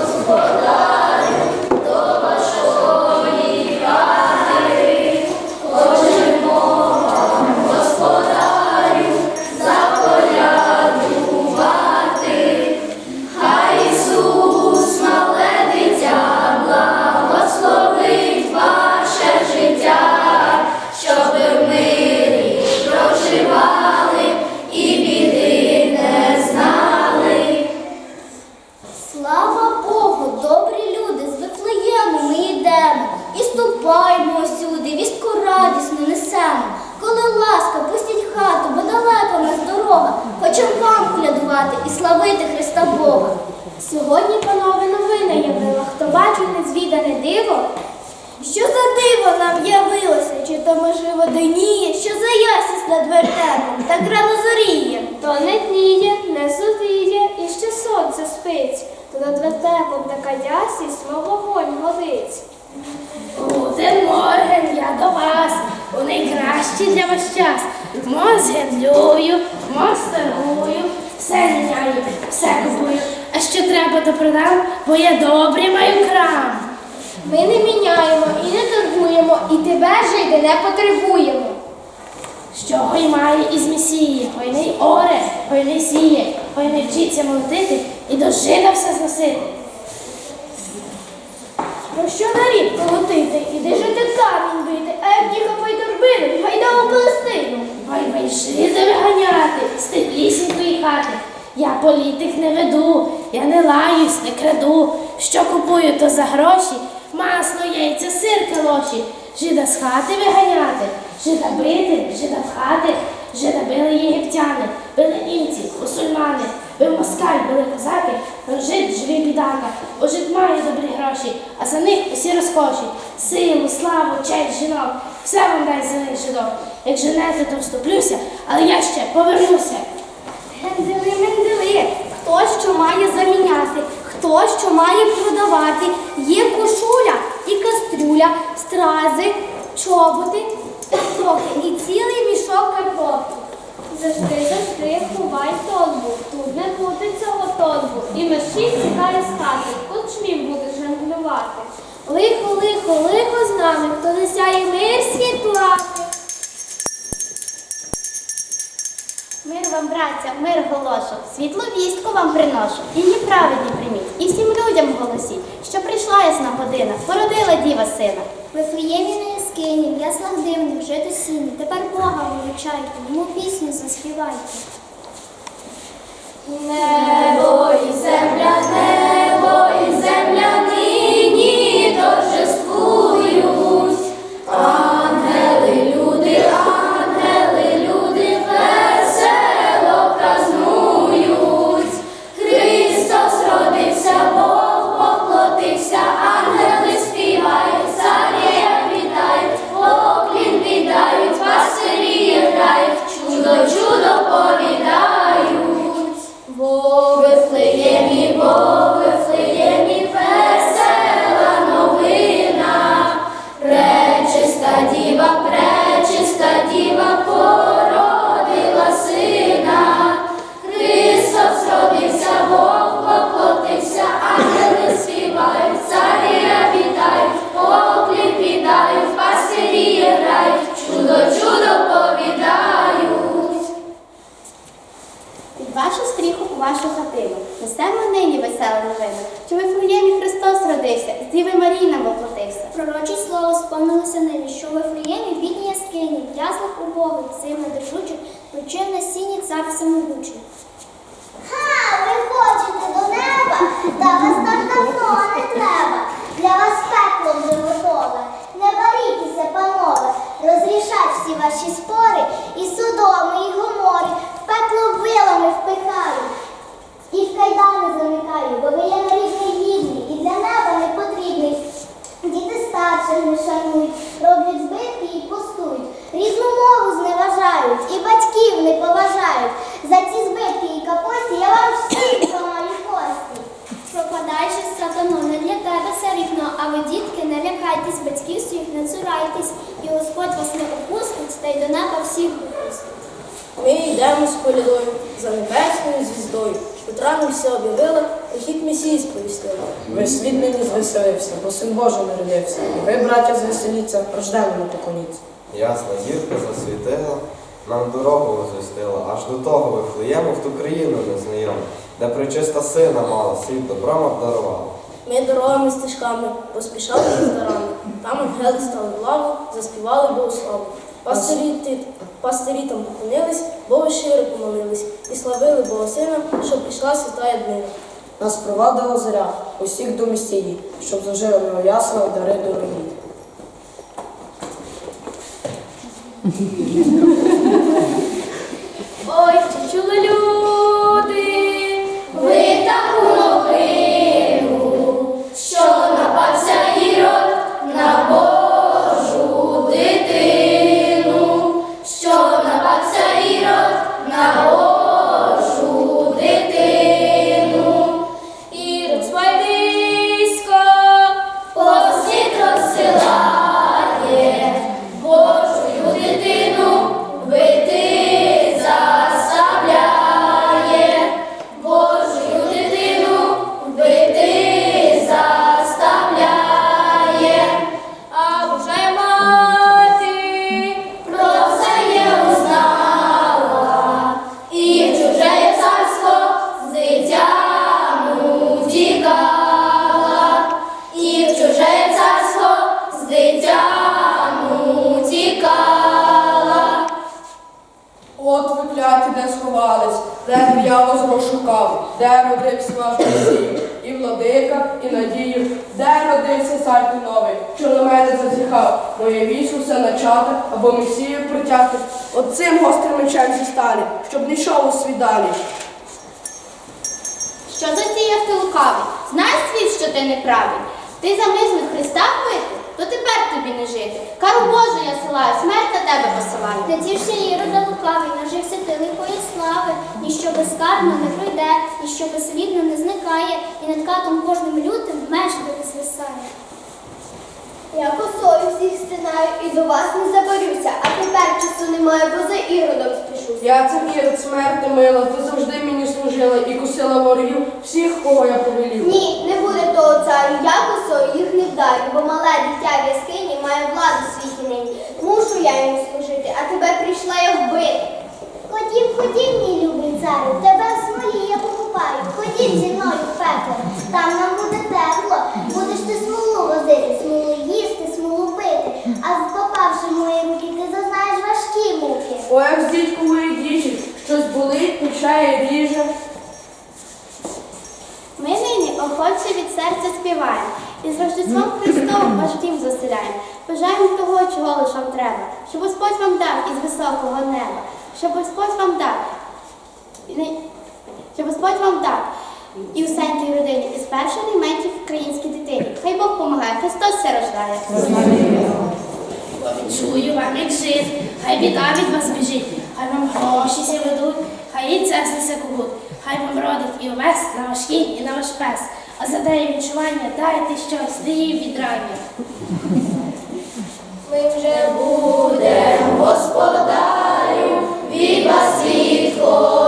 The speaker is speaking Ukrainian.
Deus. Славити Христа Бога. Сьогодні, панове, новина явила, хто бачив незвідане диво. Що за диво нам явилося? Чи то, можливо, диніє, що за ясність над вертепом, так рано зоріє? То не дніє, не сутіє, і ще сонце спить, то над вертепом така ясність, мов вогонь горить. Гутен Морген, я до вас, у найкращий для вас час. Мо згендлюю, мо старую, все міняю, все купую. А що треба, то продам, бо я добрий маю крам. Ми не міняємо і не торгуємо, і тебе, жиди, не потребуємо. Що гой має із месії, гой не оре, гой не сіє, гой не вчиться молотити і до жида все зносити. Про що на рік колотити? Іди жити камінь бити, а як їхав й торбину, гайда у Палестину. Бай жида виганяти з теплісінької хати. Я політик не веду, я не лаюсь, не краду. Що купую, то за гроші, масло, яйця, сир калоші. Жида з хати виганяти, жида бити, жида в хати, жида били єгиптяни, били німці, мусульмани, бив москаль, били козаки, он жид живий бідака, бо жид має добрі гроші, а за них усі розкоші, силу, славу, честь жінок, все вам дай зелений жидок. Як женете, то вступлюся, але я ще повернуся. Гендели мендели, хто що має заміняти, хто що має продавати. Є кошуля і кастрюля, стрази, чоботи, трохи і цілий мішок картоплі. Завжди, ховай торбу, тут не буде цього торбу. І мерщій тікає з хати, кучмів будеш жонглювати. Лихо, лихо, лихо з нами, хто не сяє мир світлати. Мир вам, браття, мир голошу, світлу вістку вам приношу, її праведні прийміть, і всім людям голосіть, що прийшла ясна година, породила діва сина. Вифлеємі на яскині, в яслах дивних, жити сіні. Тепер Бога величайте, йому пісню заспівайте. Небо і земля, небо вашу стріху у вашу хатину, несемо нині веселу новину, що в Вифлеємі Христос родився, з Діви Марії нам воплотився. Пророче слово сповнилося нині, що в Ефлеємі бідні яскині, в яслах убогих, зими держучих, почив на сіні цар всемогучий. Ха, ви хочете до неба, та вас так давно не треба. Для вас пекло вже готове. Не борітеся, панове, розрішать всі ваші спори, і судоми, і гомори, в пекло вилами впихають. І в кайдани замикаю, бо ви є нарід негідний, і для неба не потрібний. Діти старших не шанують, роблять збитки і постують, різну мову зневажають, і батьків не поважають. За ці збитки і капості я вам всім зламаю кості. Пропадайше сатано, не для тебе все рівно, а ви, дітки, не лякайтесь, батьків своїх не цурайтесь, і Господь вас не опустить, та й до неба всіх допустить. Ми йдемо з колідою за небесною звіздою. Нам все об'явила, прихід Месії сповістила. Весь світ нині звеселився, бо син Божий народився. І ви, браття, звеселіться, рождемо не поклоніться. Ясна зірка засвітила, нам дорогу розвістила, аж до того Вифлеєму в ту країну незнайому, де причиста сина мала, світ добром обдарувала. Ми дорогами стежками поспішали з дарами. Там ангели стали в лаву, заспівали Богославу. Пастирі, ти- пастирі там поклонились, Богу щиро помолились і славили Бога Сина, щоб пішла свята днина. Нас провадила зоря, усіх до місії, щоб зажили на ясно дари дорогі. Ой, чи чули люди, славу, де родився ваш Месій, і владика, і надію, де родився цар новий, що на мене зазіхав, моє військо все начати, або Месію притяти, от цим гострим мечем зі сталі, щоб не йшов у свідалі. Що затіяв ти лукавий? Знаєш світ, що ти неправий? Ти замислив Христа вбити, то тепер тобі не жити. Кару Божу я силаю, смерть на тебе посилаю. Не тішся Ірода лукавий, нажився ти лихої слави, ніщо безкарно не пройде, ніщо безслідно не зникає, і над катом кожним лютим меж не звисає. Я косою всіх стинаю і до вас не заборюся, а тепер часу немає, бо за Іродом спішуся. Я це вірить смерти мила, ти завжди мені служила і кусила ворогів всіх, кого я повелів. Ні, не буде того царю, я косою їх не вдарю, бо мале дитя в яскині має владу в світі нині. Мушу я йому служити, а тебе прийшла я вбити. Ходім, мій любий царю, тебе в смолі я покупаю. Ходім зі мною в пекло, там нам буде тепло. Будеш ти смолу возити, смолу їсти, смолу пити. А попавши в мої руки, ти зазнаєш важкі муки. Ой, як з дідькової діжі, щось болить, пече і ріже. Ми нині охоче від серця співаємо. І з Рождеством Христовим ваш дім заселяємо. Бажаємо того, чого лиш вам треба, щоб Господь вам дав із високого щоб Господь вам дав, щоб Господь вам дав і у сентій родині, і з перших елементів українській дитині. Хай Бог помагає, Христос все рождає. Чую вам, як жити, хай біда від вас біжить, хай вам гроші сі ведуть, хай і це снесе кугут, хай вам родить і овес на ваш кінь і на ваш пес. А за деє відчування дайте щось, її відрання. Ми вже будемо, господарю, від вас світло